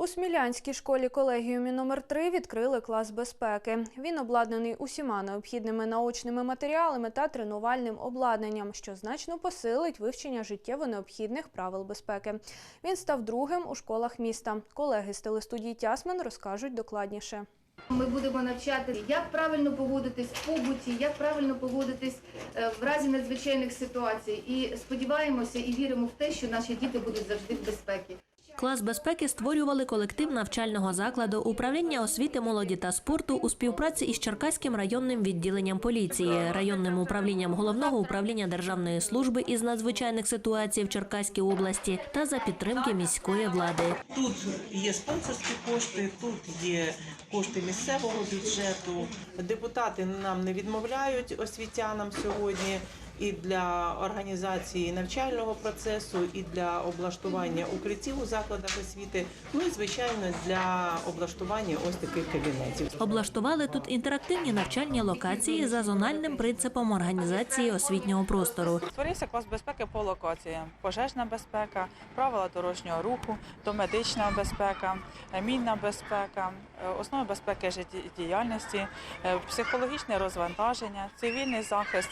У Смілянській школі колегіумі номер 3 відкрили клас безпеки. Він обладнаний усіма необхідними наочними матеріалами та тренувальним обладнанням, що значно посилить вивчення життєво необхідних правил безпеки. Він став другим у школах міста. Колеги з телестудії Тясмен розкажуть докладніше. Ми будемо навчати, як правильно поводитись в побуті, як правильно поводитись е, в разі надзвичайних ситуацій. І сподіваємося і віримо в те, що наші діти будуть завжди в безпеці. Клас безпеки створювали колектив навчального закладу управління освіти, молоді та спорту у співпраці із Черкаським районним відділенням поліції, районним управлінням головного управління державної служби із надзвичайних ситуацій в Черкаській області та за підтримки міської влади. Тут є спонсорські кошти, тут є кошти місцевого бюджету. Депутати нам не відмовляють освітянам сьогодні і для організації навчального процесу, і для облаштування укриттів у закладах освіти. Ну і звичайно для облаштування ось таких кабінетів. Облаштували тут інтерактивні навчальні локації за зональним принципом організації освітнього простору. Створився клас безпеки по локаціям: пожежна безпека, правила дорожнього руху, домедична безпека, мінна безпека, е, основи безпеки життєдіяльності, е, психологічне розвантаження, цивільний захист.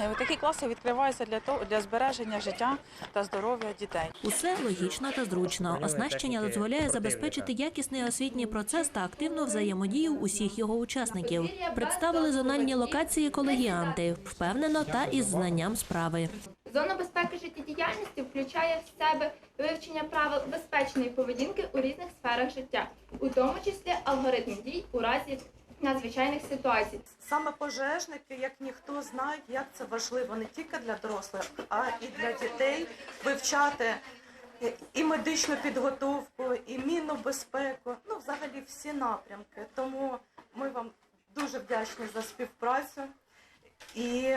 Е, Такі класи відкриваються для того для збереження життя та здоров'я дітей. Усе логічно та зручно. Оснащення дозволяє забезпечити якісний освітній процес та активну взаємодію усіх його учасників. Представили зональні локації колегіанти впевнено та із знанням справи. Зона безпеки життєдіяльності включає в себе вивчення правил безпечної поведінки у різних сферах життя, у тому числі алгоритм дій у разі надзвичайних ситуацій. Саме пожежники, як ніхто, знають, як це важливо не тільки для дорослих, а і для дітей вивчати і медичну підготовку, і мінну безпеку, ну взагалі всі напрямки. Тому ми вам дуже вдячні за співпрацю і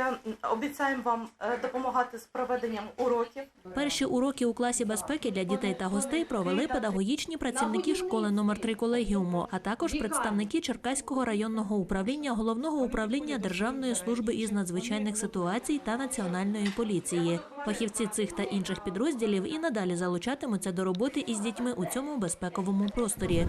обіцяємо вам е, допомагати з проведенням уроків. Перші уроки у класі безпеки для дітей та гостей провели педагогічні працівники школи номер 3 колегіуму, а також представники Черкаського районного управління головного управління Державної служби із надзвичайних ситуацій та національної поліції. Фахівці цих та інших підрозділів і надалі залучатимуться до роботи із дітьми у цьому безпековому просторі.